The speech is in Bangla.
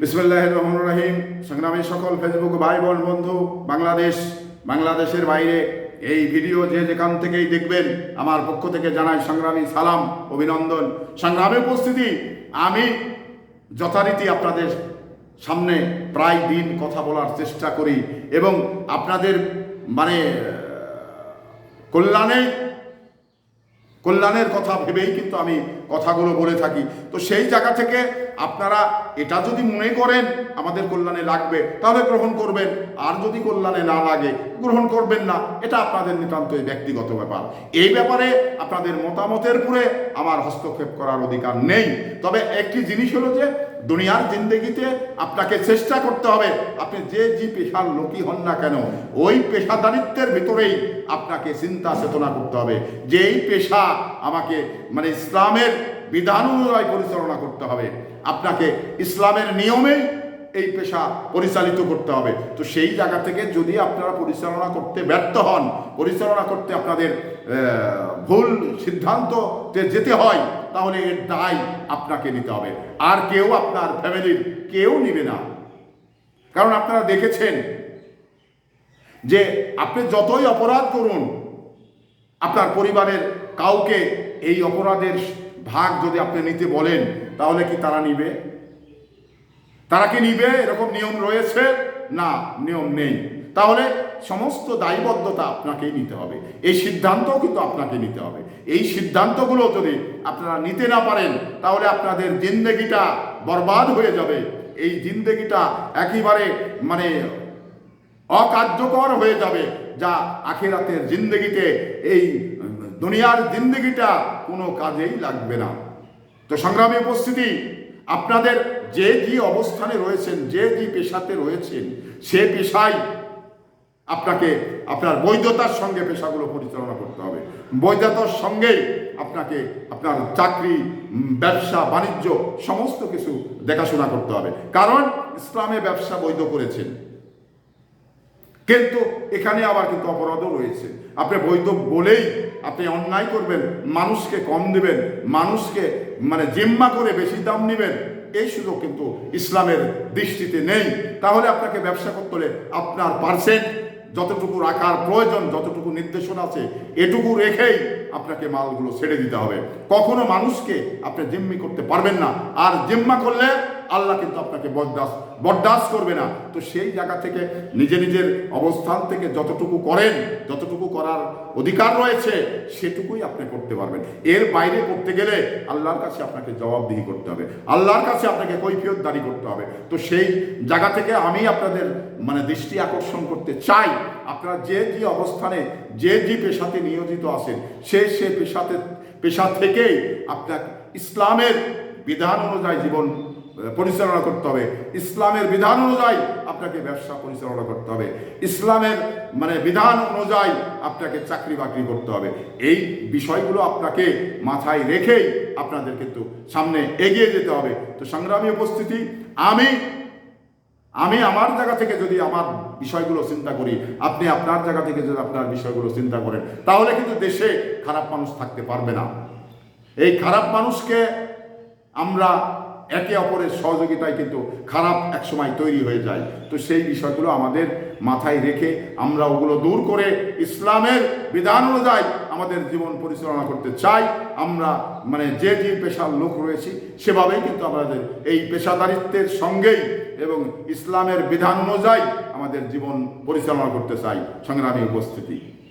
বিসমুল্লাহ রহমান রাহিম। সংগ্রামী সকল ফেসবুক ভাই বোন বন্ধু, বাংলাদেশ, বাংলাদেশের বাইরে এই ভিডিও যে যেখান থেকেই দেখবেন, আমার পক্ষ থেকে জানাই সংগ্রামী সালাম, অভিনন্দন। সংগ্রামী উপস্থিতি, আমি যথারীতি আপনাদের সামনে প্রায় দিন কথা বলার চেষ্টা করি এবং আপনাদের মানে কল্যাণে কল্যাণের কথা ভেবেই কিন্তু আমি কথাগুলো বলে থাকি। তো সেই জায়গা থেকে আপনারা এটা যদি মনে করেন আমাদের কল্যাণে লাগবে, তাহলে গ্রহণ করবেন। আর যদি কল্যাণে না লাগে, গ্রহণ করবেন না। এটা আপনাদের নিতান্তই ব্যক্তিগত ব্যাপার। এই ব্যাপারে আপনাদের মতামতের উপরে আমার হস্তক্ষেপ করার অধিকার নেই। তবে একটি জিনিস হলো যে দুনিয়ার জিন্দগিতে আপনাকে চেষ্টা করতে হবে। আপনি যে যে পেশার লোকই হন না কেন, ওই পেশাদারিত্বের ভিতরেই আপনাকে চিন্তা চেতনা করতে হবে। যে এই পেশা আমাকে মানে ইসলামের বিধান অনুযায়ী পরিচালনা করতে হবে, আপনাকে ইসলামের নিয়মেই এই পেশা পরিচালিত করতে হবে। তো সেই জায়গা থেকে যদি আপনারা পরিচালনা করতে ব্যর্থ হন, পরিচালনা করতে আপনাদের ভুল সিদ্ধান্ততে যেতে হয়, তাহলে এর দায় আপনাকে নিতে হবে। আর কেউ আপনার ফ্যামিলির কেউ নিবে না। কারণ আপনারা দেখেছেন যে আপনি যতই অপরাধ করুন, আপনার পরিবারের কাউকে এই অপরাধের ভাগ যদি আপনি নিতে বলেন, তাহলে কি তারা নিবে? তারা কি নিবে? এরকম নিয়ম রয়েছে? না, নিয়ম নেই। তাহলে সমস্ত দায়বদ্ধতা আপনাকেই নিতে হবে। এই সিদ্ধান্তও কিন্তু আপনাকে নিতে হবে। এই সিদ্ধান্তগুলো যদি আপনারা নিতে না পারেন, তাহলে আপনাদের জিন্দেগিটা বরবাদ হয়ে যাবে। এই জিন্দেগিটা একেবারে মানে অকার্যকর হয়ে যাবে, যা আখেরাতের জিন্দগিতে, এই দুনিয়ার জিন্দগিটা কোনো কাজেই লাগবে না। তো সংগ্রামী উপস্থিতি, আপনাদের যে যে অবস্থানে রয়েছেন, যে যে পেশাতে রয়েছেন, সে পেশায় আপনাকে, আপনার বৈধতার সঙ্গে পেশাগুলো পরিচালনা করতে হবে। বৈধতার সঙ্গেই আপনাকে, আপনার চাকরি ব্যবসা, বাণিজ্য, সমস্ত কিছু দেখাশোনা করতে হবে। কারণ ইসলামে ব্যবসা বৈধ করেছেন। কিন্তু এখানে আবার কিন্তু অপরাধও রয়েছে। আপনি বৈধ বলেই আপনি অন্যায় করবেন, মানুষকে কম দিবেন, মানুষকে মানে জিম্মা করে বেশি দাম নেবেন এই সুযোগ কিন্তু ইসলামের দৃষ্টিতে নেই। তাহলে আপনাকে ব্যবসা করতে হলে আপনার পার্সেন্ট যতটুকু রাখার প্রয়োজন, যতটুকু নির্দেশনা আছে, এটুকু রেখেই আপনাকে মালগুলো ছেড়ে দিতে হবে। কখনো মানুষকে আপনি জিম্মি করতে পারবেন না। আর জিম্মা করলে আল্লাহ কিন্তু আপনাকে বরদাস বরদাস করবে না। তো সেই জায়গা থেকে নিজে নিজের অবস্থান থেকে যতটুকু করেন, যতটুকু করার অধিকার রয়েছে, সেটুকুই আপনি করতে পারবেন। এর বাইরে করতে গেলে আল্লাহর কাছে আপনাকে জবাবদিহি করতে হবে। আল্লাহর কাছে আপনাকে কৈফিয়ত দাঁড়ি করতে হবে। তো সেই জায়গা থেকে আমি আপনাদের মানে দৃষ্টি আকর্ষণ করতে চাই। আপনারা যে যে অবস্থানে, যে যে পেশাতে নিয়োজিত আছেন, সে সে পেশাতে, পেশা থেকেই আপনার ইসলামের বিধান অনুযায়ী জীবন পরিচালনা করতে হবে। ইসলামের বিধান অনুযায়ী আপনাকে ব্যবসা পরিচালনা করতে হবে। ইসলামের মানে বিধান অনুযায়ী আপনাকে চাকরি বাকরি করতে হবে। এই বিষয়গুলো আপনাকে মাথায় রেখেই আপনাদের কিন্তু সামনে এগিয়ে যেতে হবে। তো সংগ্রামী উপস্থিতি, আমি আমি আমার জায়গা থেকে যদি আমার বিষয়গুলো চিন্তা করি, আপনি আপনার জায়গা থেকে যদি আপনার বিষয়গুলো চিন্তা করেন, তাহলে কিন্তু দেশে খারাপ মানুষ থাকতে পারবে না। এই খারাপ মানুষকে আমরা একে অপরের সহযোগিতায় কিন্তু খারাপ একসময় তৈরি হয়ে যায়। তো সেই বিষয়গুলো আমাদের মাথায় রেখে আমরা ওগুলো দূর করে ইসলামের বিধান অনুযায়ী আমাদের জীবন পরিচালনা করতে চাই। আমরা মানে যে যে পেশার লোক রয়েছি, সেভাবেই কিন্তু আমাদের এই পেশাদারিত্বের সঙ্গেই এবং ইসলামের বিধান অনুযায়ী আমাদের জীবন পরিচালনা করতে চাই। সংগ্রামী উপস্থিতি।